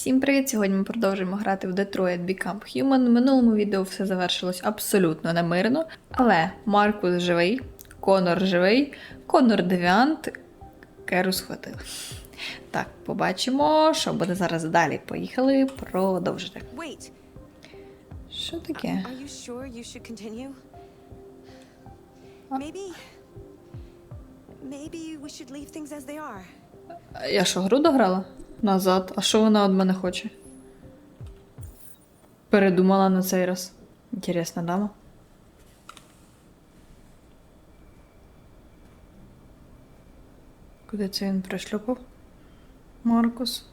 Всім привіт! Сьогодні ми продовжуємо грати в Detroit Become Human. В минулому відео все завершилось абсолютно немирно, але Маркус живий, Конор живий, Конор девіант, Керу схватили. Так, побачимо, що буде зараз далі. Поїхали продовжити. Що таке? Я що, гру дограла? Назад. А що вона від мене хоче? Передумала на цей раз. Інтересна дама. Куди це він пришлюпав? Маркус.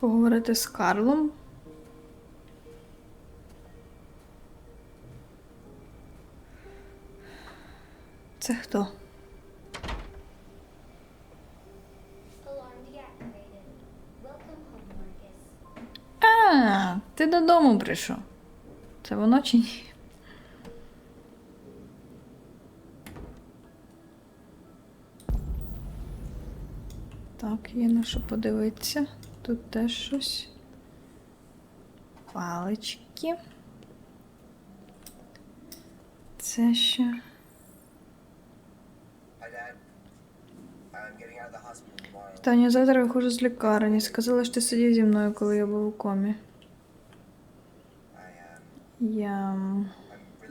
Поговорити з Карлом. Це хто? Додому прийшов. Це воно чи ні? Так, є на що подивитися. Тут теж щось. Палички. Це ще. Таня, завтра виходжу з лікарні. Сказала, що ти сидів зі мною, коли я був у комі. Я.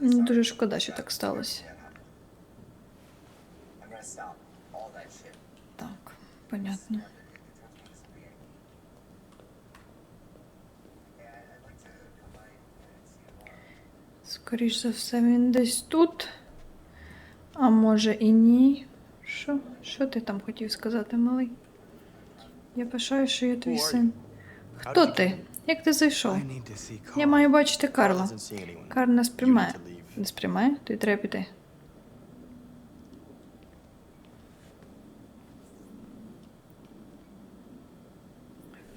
sorry. дуже шкода, що так сталося. Так, понятно. Yeah, I'd like to come by and see you tomorrow. Скоріш за все, він десь тут. А може і ні. Що? Що ти там хотів сказати, малий? Я пишаю, що я твій син. Хто ти? Як ти зайшов? Я маю бачити Карла. Карл не сприймає. Не сприймає? Тобі треба піти.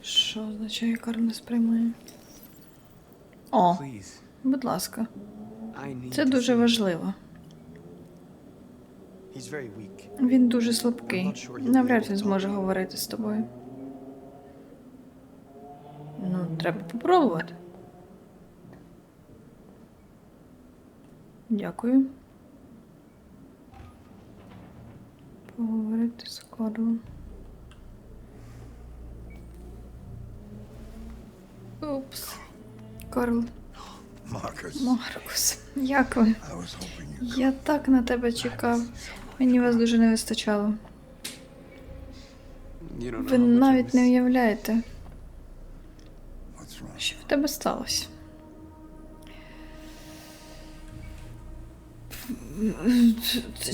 Що означає Карл не сприймає? О, будь ласка, це дуже важливо. Він дуже слабкий. Навряд він зможе говорити з тобою. Треба попробувати. Дякую. Поговорити з Карлом. Упс. Карл, Маркус, як ви? Я так на тебе чекав. Мені вас дуже не вистачало. Ви навіть не уявляєте, what's wrong. що в тебе сталося.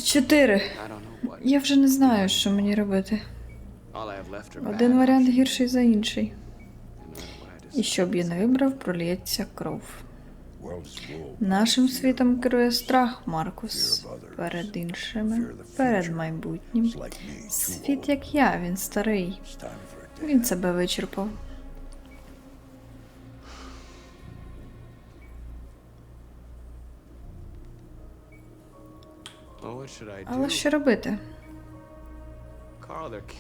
Чотири. Я вже не знаю, що мені робити. Один варіант гірший за інший. І що б я не вибрав, проліється кров. Нашим світом керує страх, Маркус. Перед іншими, перед майбутнім. Світ як я, він старий. Він себе вичерпав. Але що робити?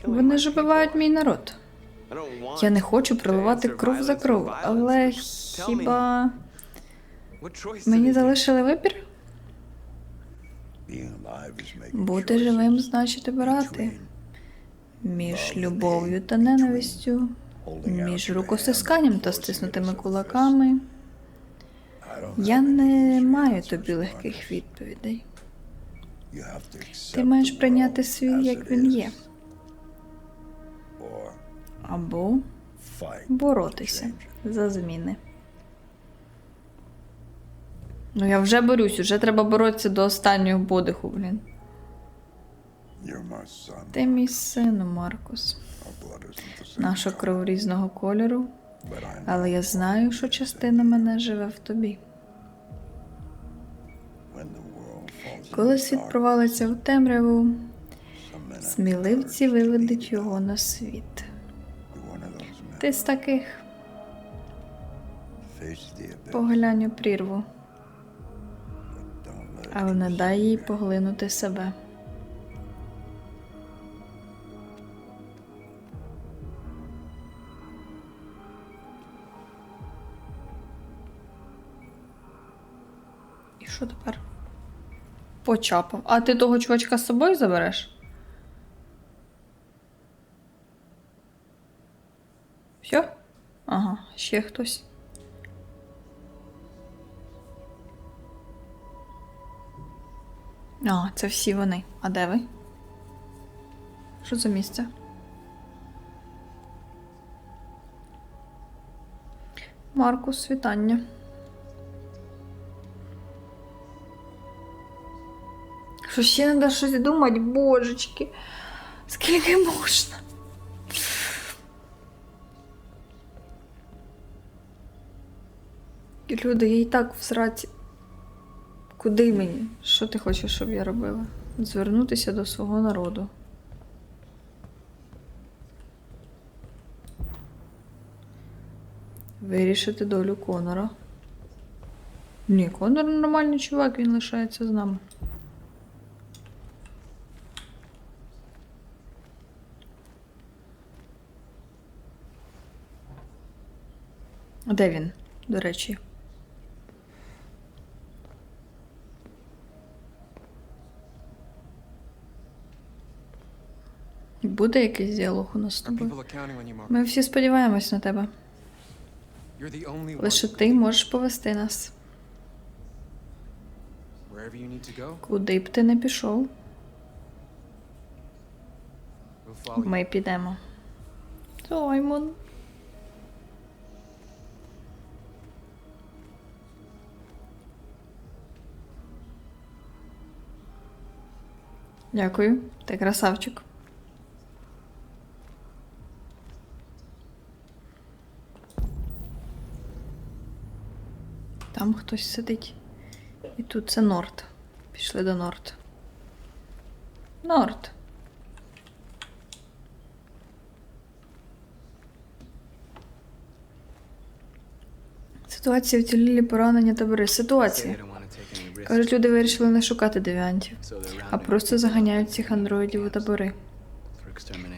Вони ж убивають мій народ. Я не хочу проливати кров за кров, але хіба мені залишили вибір? Бути живим значить обирати між любов'ю та ненавистю, між your рукостисканням та стиснутими кулаками. Я не маю тобі легких відповідей. Ти маєш прийняти світ, як він є, або боротися за зміни. Ну я вже борюсь, вже треба боротися до останнього подиху, блін. Ти мій син, Маркус. Наша кров різного кольору, але я знаю, що частина мене живе в тобі. Коли світ провалиться в темряву, сміливці виведуть його на світ. Ти з таких поглянь у прірву, але не дай їй поглинути себе. І що тепер? Почапав. А ти того чувачка з собою забереш? Все? Ага, ще хтось. А, це всі вони. А де ви? Що за місце? Маркус, вітання. Що ще треба щось думати, божечки. Скільки можна? Люди, я і так в сраці. Куди мені? Що ти хочеш, щоб я робила? Звернутися до свого народу. Вирішити долю Конора. Ні, Конор нормальний чувак, він лишається з нами. Де він, до речі? Буде якийсь діалог у нас з тобою? Ми всі сподіваємось на тебе. Лише ти можеш повести нас. Куди б ти не пішов, ми підемо. Саймон. Дякую, ти красавчик. Там хтось сидить. І тут це Норд. Пішли до Норд. Норд. Ситуація вцілілі поранення та. Ситуація. Кажуть, люди вирішили не шукати девіантів, а просто заганяють цих андроїдів у табори.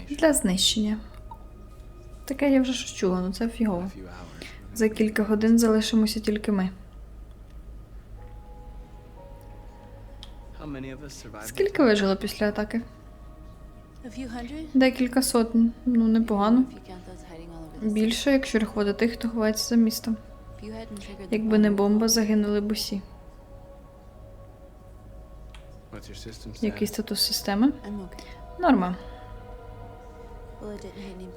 Для знищення. Таке я вже щось чула, ну це фігово. За кілька годин залишимося тільки ми. Скільки вижило після атаки? Декілька сотень. Ну, непогано. Більше, якщо рахувати тих, хто ховається за містом. Якби не бомба, загинули б усі. Який статус системи? Норма.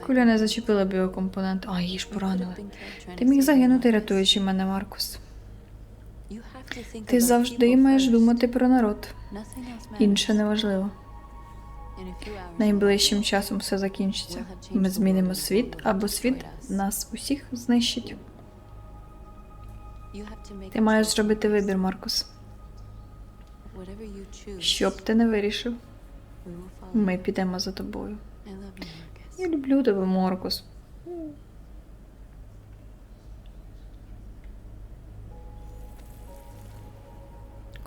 Куля не зачепила біокомпонент. А, її ж поранили. Ти міг загинути, рятуючи мене, Маркус. Ти завжди маєш думати про народ. Інше few hours, Найближчим часом все закінчиться. Ми змінимо світ, або світ нас усіх знищить. Ти маєш зробити вибір, Маркус. Що б ти не вирішив, ми підемо за тобою. Я люблю тебе, Маркус.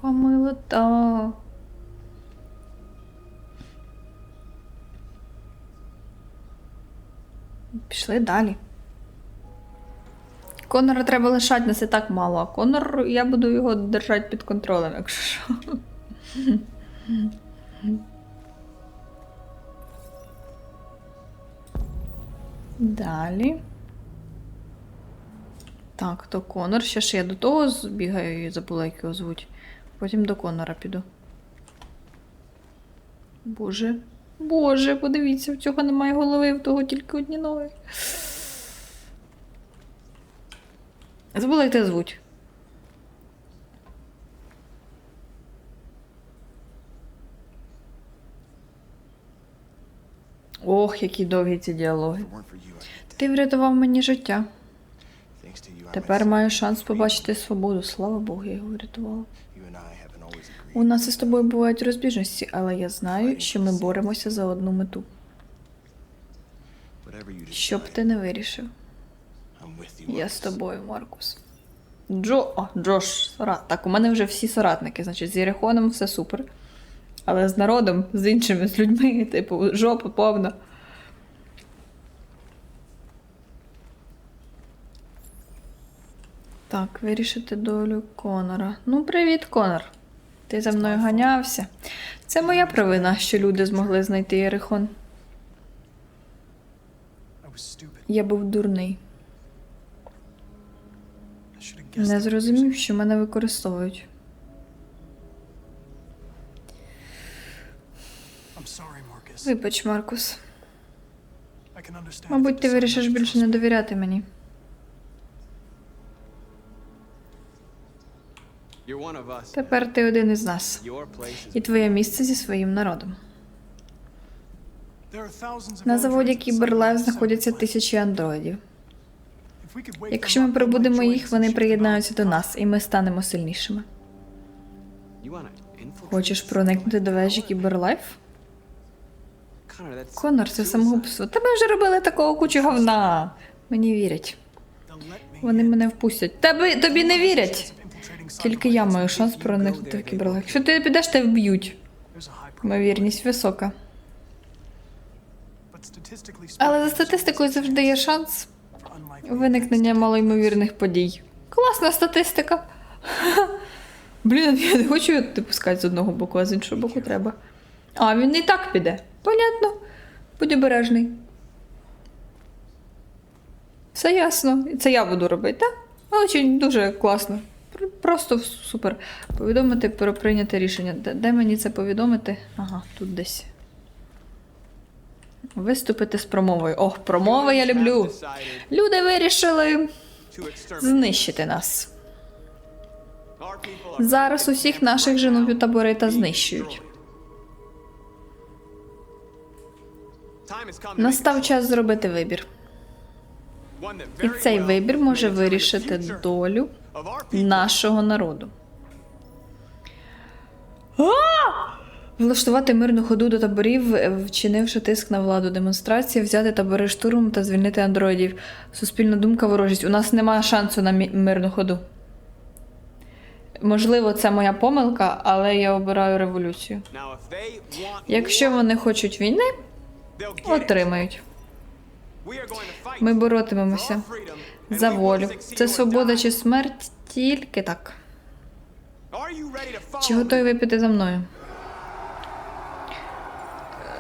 Камилота. Пішли далі. Конора треба лишати, нас і так мало, а Конор, я буду його держати під контролем, якщо що. Далі. Так, то Конор. Ще ж я до того збігаю і забула, як його звуть. Потім до Конора піду. Боже. Боже, подивіться, в цього немає голови, в того тільки одні ноги. Забула, як тебе звуть. Ох, які довгі ці діалоги. Ти врятував мені життя. Тепер маю шанс побачити свободу. Слава Богу, я його врятувала. У нас із тобою бувають розбіжності, але я знаю, що ми боремося за одну мету. Whatever you Що б ти не вирішив, я з тобою, Маркус. Джо. О, Джош, Сорат. Так, у мене вже всі соратники. Значить, з Єрихоном все супер. Але з народом, з іншими, з людьми, типу, жопа повна. Так, вирішити долю Конора. Ну, привіт, Конор. Ти за мною ганявся. Це моя провина, що люди змогли знайти Єрихон. Я був дурний. Не зрозумів, що мене використовують. Вибач, Маркус. Мабуть, ти вирішиш більше не довіряти мені. Тепер ти один із нас. І твоє місце зі своїм народом. На заводі the знаходяться тисячі андроїдів. Якщо ми прибудемо їх, вони приєднаються до нас, і ми станемо сильнішими. Хочеш проникнути до вежі? Кіберлайф? Конор, це самогубство. Ми вже робили такого кучу говна. Мені вірять. Вони мене впустять. Тебе тобі не вірять. Тільки я маю шанс проникнути в Кіберлайф. Якщо ти підеш, тебе вб'ють. Ймовірність висока. Але за статистикою завжди є шанс виникнення малоймовірних подій. Класна статистика. Блін, я не хочу його пускати з одного боку, а з іншого боку треба. А, він і так піде. Понятно. Будь обережний. Все ясно. І Це я буду робити, так? Очень дуже класно. Просто супер. Повідомити про прийняте рішення. Де, де мені це повідомити? Ага, тут десь. Виступити з промовою. Ох, промови я люблю. Люди вирішили знищити нас. Зараз усіх наших женуть у табори та знищують. Настав час зробити вибір. І цей вибір може вирішити долю нашого народу. А! Влаштувати мирну ходу до таборів, е, вчинивши тиск на владу демонстрації, взяти табори штурмом та звільнити андроїдів. Суспільна думка ворожість. У нас немає шансу на мирну ходу. Можливо, це моя помилка, але я обираю революцію. Якщо вони хочуть війни, отримають. Ми боротимемося за волю. Це свобода чи смерть тільки так. Чи готові ви піти за мною?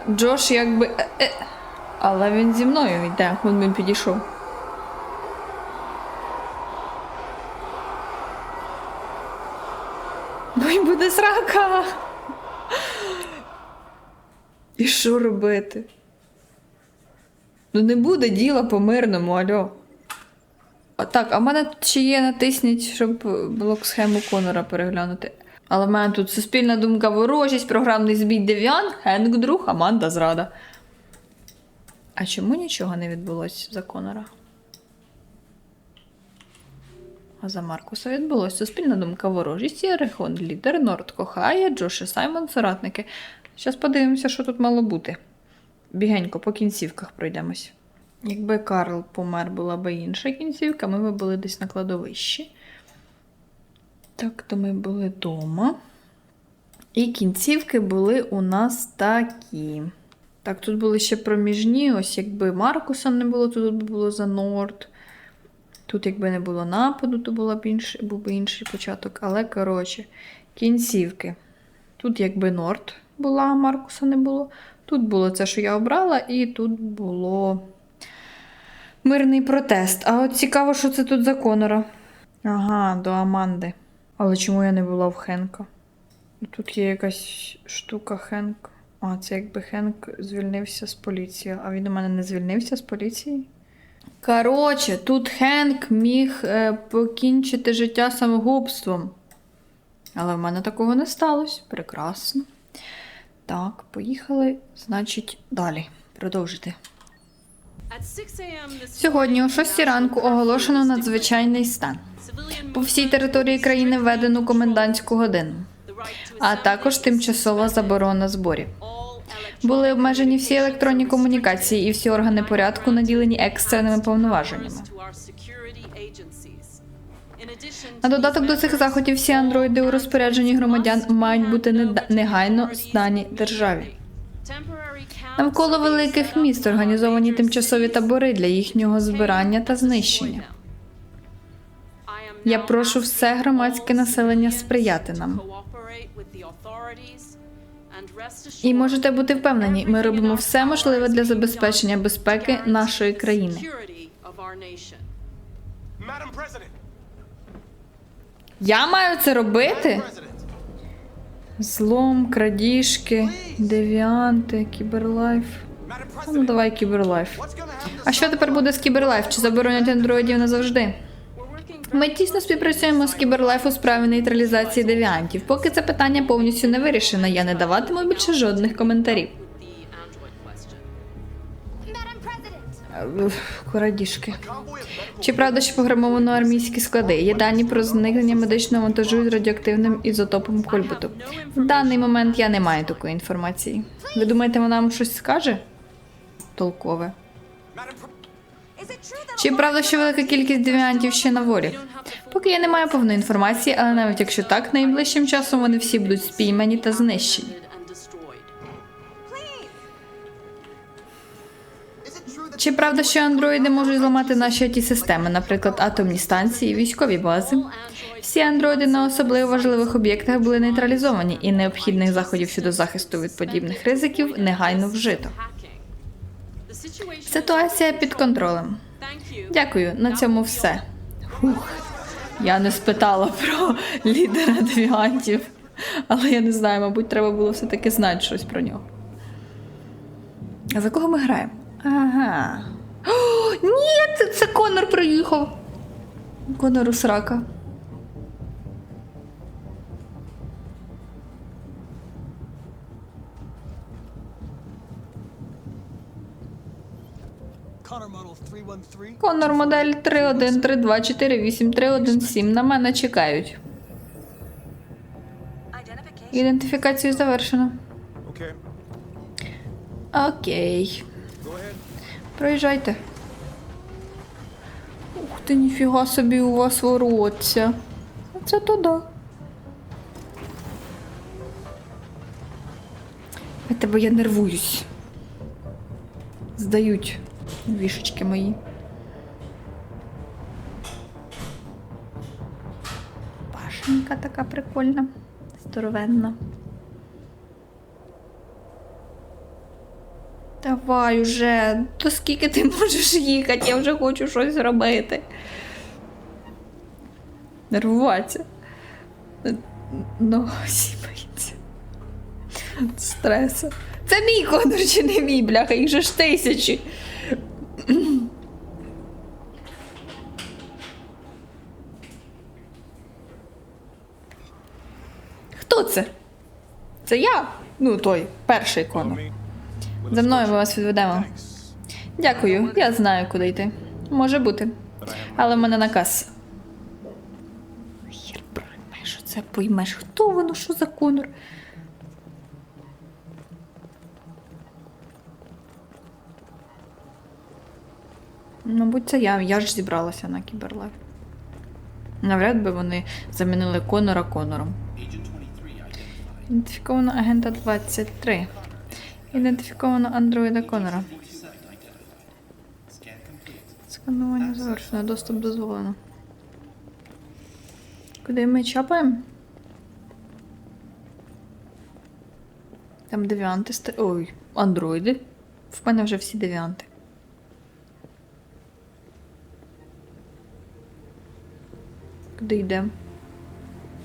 Джош якби. е, е, Але він зі мною йде, вон він підійшов. Ой, буде срака. І що робити? Ну не буде діла по мирному, альо. А, так, а в мене ще є натисніть, щоб блок схему Конора переглянути. Але в мене тут суспільна думка ворожість, програмний збій Дев'ян, Хенк друг, Аманда зрада. А чому нічого не відбулося за Конора? А за Маркуса відбулося суспільна думка ворожість, Єрихон, лідер, Норд кохає, Джош і Саймон, соратники. Зараз подивимося, що тут мало бути. Бігенько, по кінцівках пройдемось. Якби Карл помер, була би інша кінцівка, ми би були десь на кладовищі. Так, то ми були вдома. І кінцівки були у нас такі. Так, тут були ще проміжні, ось якби Маркуса не було, то тут було за Норд. Тут, якби не було нападу, то була б інший, був би інший початок. Але, коротше, кінцівки. Тут, якби Норд була, а Маркуса не було. Тут було це, що я обрала, і тут було мирний протест. А от цікаво, що це тут за Конора. Ага, до Аманди. Але чому я не була в Хенка? Тут є якась штука Хенк. А, це якби Хенк звільнився з поліції. А він у мене не звільнився з поліції? Коротше, тут Хенк міг е, покінчити життя самогубством. Але в мене такого не сталося. Прекрасно. Так, поїхали, значить, далі. Продовжити. Сьогодні о 6 ранку оголошено надзвичайний стан. По всій території країни введено комендантську годину, а також тимчасова заборона зборів. Були обмежені всі електронні комунікації і всі органи порядку наділені екстреними повноваженнями. На додаток до цих заходів всі андроїди у розпорядженні громадян мають бути негайно здані державі. Навколо великих міст організовані тимчасові табори для їхнього збирання та знищення. Я прошу все громадське населення сприяти нам. І можете бути впевнені, ми робимо все можливе для забезпечення безпеки нашої країни. Я маю це робити? Злом, крадіжки, девіанти, кіберлайф. Madam Ну давай кіберлайф. А що тепер буде з кіберлайф? Чи заборонять андроїдів назавжди? Ми тісно співпрацюємо з кіберлайф у справі нейтралізації девіантів. Поки це питання повністю не вирішено, я не даватиму більше жодних коментарів. Крадіжки. Чи правда, що пограмовано армійські склади? Є дані про зникнення медичного монтажу з радіоактивним ізотопом кольбуту. В даний момент я не маю такої інформації. Ви думаєте, вона вам щось скаже? Толкове. Чи правда, що велика кількість девіантів ще на волі? Поки я не маю повної інформації, але навіть якщо так, найближчим часом вони всі будуть спіймані та знищені. Чи правда, що андроїди можуть зламати наші it системи, наприклад, атомні станції, військові бази? Всі андроїди на особливо важливих об'єктах були нейтралізовані, і необхідних заходів щодо захисту від подібних ризиків негайно вжито. Ситуація під контролем. Дякую, на цьому все. Фух. Я не спитала про лідера девіантів, але я не знаю, мабуть, треба було все-таки знати щось про нього. А за кого ми граємо? Ага. О, ні, це, це Конор приїхав. Конор у срака. Connor 313. Конор модель 313248317 на мене чекають. Ідентифікацію завершено. Okay. Окей. Проїжджайте. Ух ти, ніфіга собі у вас воротця. Це то да. Я тебе я нервуюсь. Здають вішечки мої. Башенька така прикольна, здоровенна. Давай уже, то скільки ти можеш їхати, я вже хочу щось робити. Нервуватися. Ну, сіпається. Стреса. Це мій конор чи не мій, бляха, їх же ж тисячі. Хто це? Це я? Ну, той, перший конор. За мною ми вас відведемо. Дякую, я знаю, куди йти. Може бути. Але в мене наказ. Хір що це поймеш. Хто воно, що за конор? Мабуть, це я. Я ж зібралася на кіберлайф. Навряд би вони замінили Конора Конором. Ідентифіковано агента 23. Ідентифіковано андроїда Конора. Сканування завершено. Доступ дозволено. Куди ми чапаємо? Там девіанти ста... Ой, андроїди. В мене вже всі девіанти. Куди йдемо?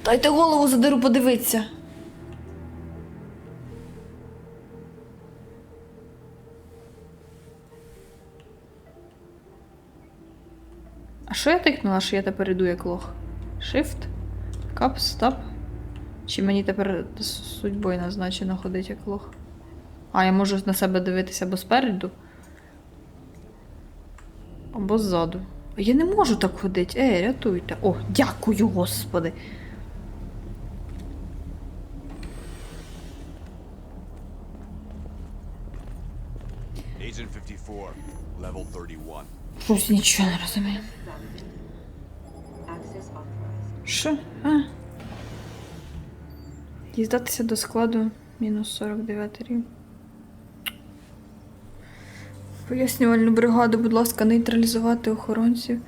Дайте голову задеру подивитися. А що я тикнула, що я тепер іду як лох? Shift? Кап, стоп. Чи мені тепер судьбою назначено ходити як лох? А, я можу на себе дивитися або спереду. Або ззаду. Я не можу так ходити. Ей, рятуйте. О, дякую, господи. Agent 54, level 31. Щось нічого не розумію. Що? А? Діздатися до складу мінус 49 рівень. Пояснювальну бригаду, будь ласка, нейтралізувати охоронців.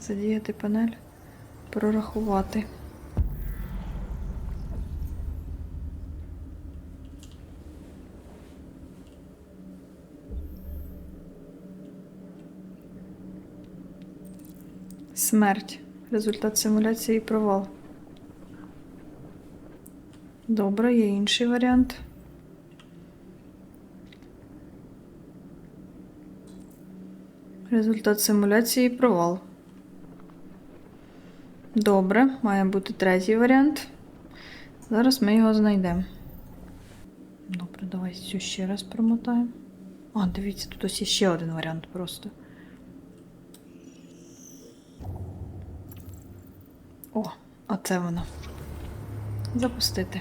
Задіяти панель. Прорахувати. Смерть. Результат симуляції провал. Добре, є інший варіант. Результат симуляції провал. Добре, має бути третій варіант. Зараз ми його знайдемо. Добре, давай ще раз промотаємо. А, дивіться, тут ось є ще один варіант просто. О, а воно. Запустити.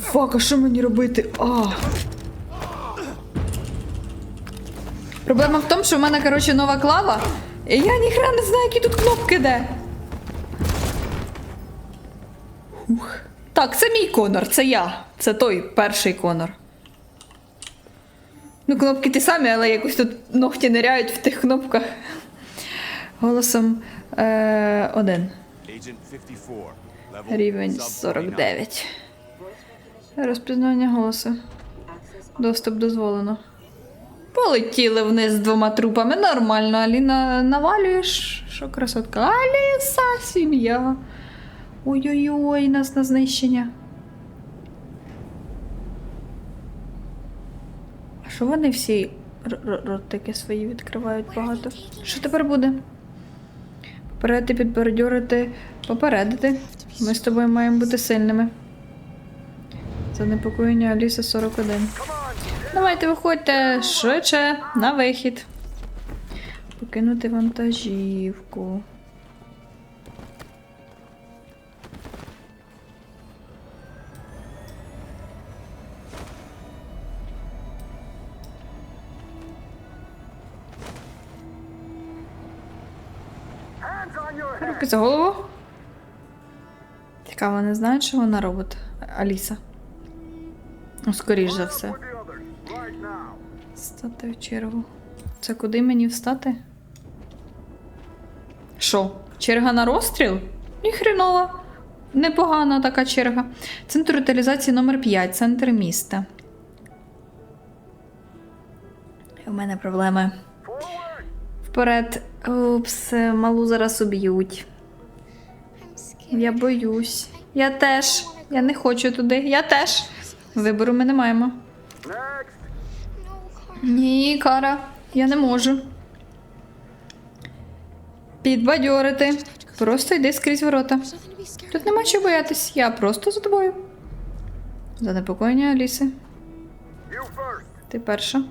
Фак, а що мені робити? А. Проблема в тому, що в мене, коротше, нова клава, і я ніхрена не знаю, які тут кнопки де. Ух. Так, це мій конор, це я. Це той перший конор. Ну, кнопки ті самі, але якось тут ногті ниряють в тих кнопках. Голосом е, один. Agent 54. Level Рівень 49. Розпізнання голосу. Доступ дозволено. Полетіли вниз з двома трупами. Нормально, Аліна навалюєш. Що красотка? Аліса, сім'я. Ой-ой-ой, нас на знищення. А що вони всі ротики свої відкривають багато? Що тепер буде? Попередити, підбородьорити, попередити. Ми з тобою маємо бути сильними. Занепокоєння Аліса 41. Давайте виходьте швидше на вихід. Покинути вантажівку. За голову. Цікаво, не знають, що вона робить, Аліса. Ну, скоріш за все. Стати в чергу. Це куди мені встати? Що? Черга на розстріл? Ніхренова. Непогана така черга. Центр утилізації номер 5 центр міста. У мене проблеми. Вперед. Упс, малу зараз уб'ють. Я боюсь. Я теж. Я не хочу туди. Я теж. Вибору ми не маємо. Ні, Кара, я не можу. Підбадьорити. Просто йди скрізь ворота. Тут нема чого боятись, я просто за тобою. Занепокоєння Аліси. Ти перша.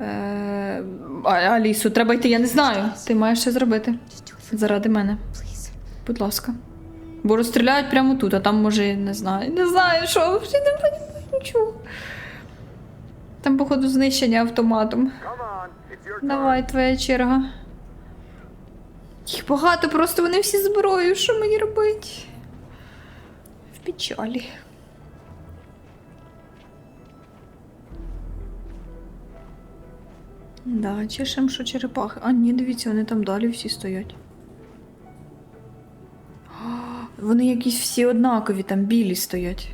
Е, Алісу, треба йти, я не знаю. Ти маєш це зробити. Заради мене. Будь ласка. Бо розстріляють прямо тут, а там може, не знаю. Не знаю, що, взагалі не розумію нічого. Там, походу, знищення автоматом. Давай, твоя черга. Їх багато, просто вони всі зброю. Що мені робити? В печалі. Да, чешем, що черепахи. А, ні, дивіться, вони там далі всі стоять. Вони якісь всі однакові, там білі стоять.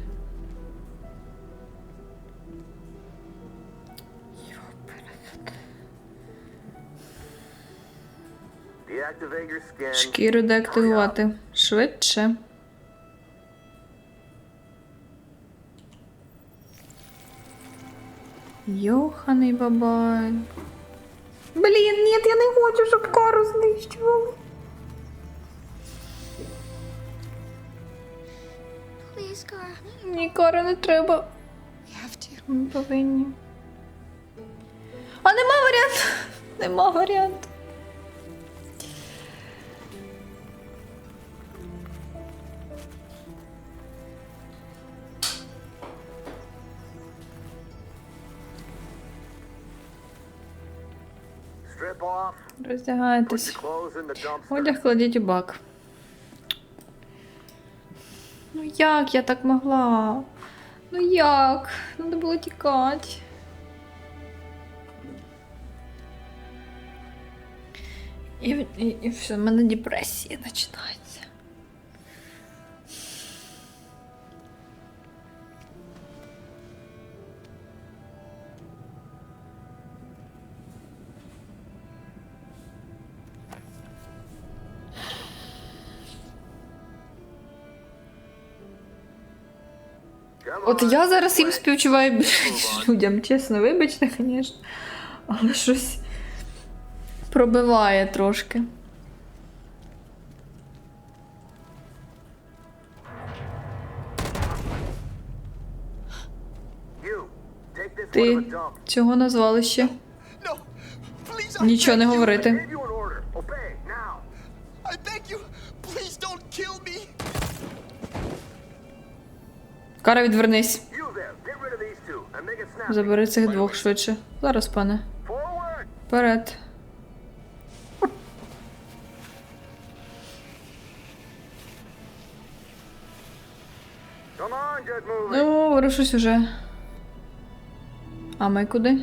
Шкіру деактивувати. Швидше. Йоханий бабай. Блін, ні, я не хочу, щоб кару знищували. Ні, кару не треба. We have to. Ми повинні. А нема варіанту. Нема варіанту. Роздягайтесь. Одяг кладіть у бак. Ну як я так могла? Ну як? Надо було тікати. І, і, і все, в мене депресія починається. От я зараз їм співчуваю більше, ніж людям, чесно, вибачте, звісно. Але щось пробиває трошки. Ти цього назвали ще. Нічого не говорити. It snappy. Забери цих двох швидше. Зараз, пане. Вперед. Ну, ворушусь уже. А ми куди?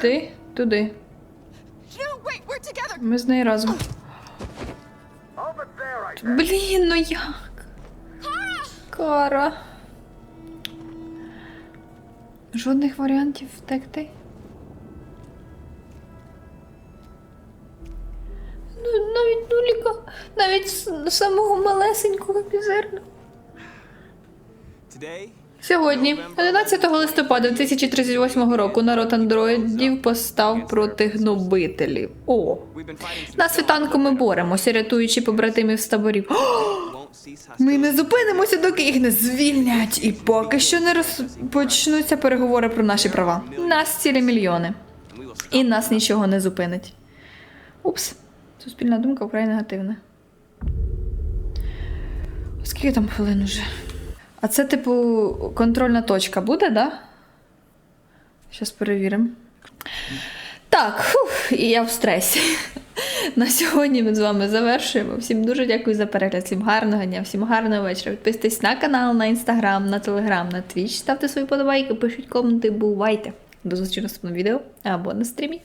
Ти туди. Ми з нею разом. Блін, ну як? Кара. Жодних варіантів втекти. Ну, навіть нуліка, навіть самого малесенького пізерна. Сьогодні, 11 листопада 2038 року, народ андроїдів постав проти гнобителів. О, на світанку ми боремося, рятуючи побратимів з таборів. О, Ми не зупинимося, доки їх не звільнять, і поки що не розпочнуться переговори про наші права. Нас цілі мільйони, і нас нічого не зупинить. Упс, суспільна думка вкрай негативна. Скільки там хвилин уже? А це, типу, контрольна точка буде, да? Зараз перевіримо. Так, фух, і я в стресі. На сьогодні ми з вами завершуємо. Всім дуже дякую за перегляд. Всім гарного дня, всім гарного вечора. Підписуйтесь на канал, на інстаграм, на телеграм, на твіч. Ставте свої подобайки, пишіть коменти, бувайте. До зустрічі в наступному відео або на стрімі.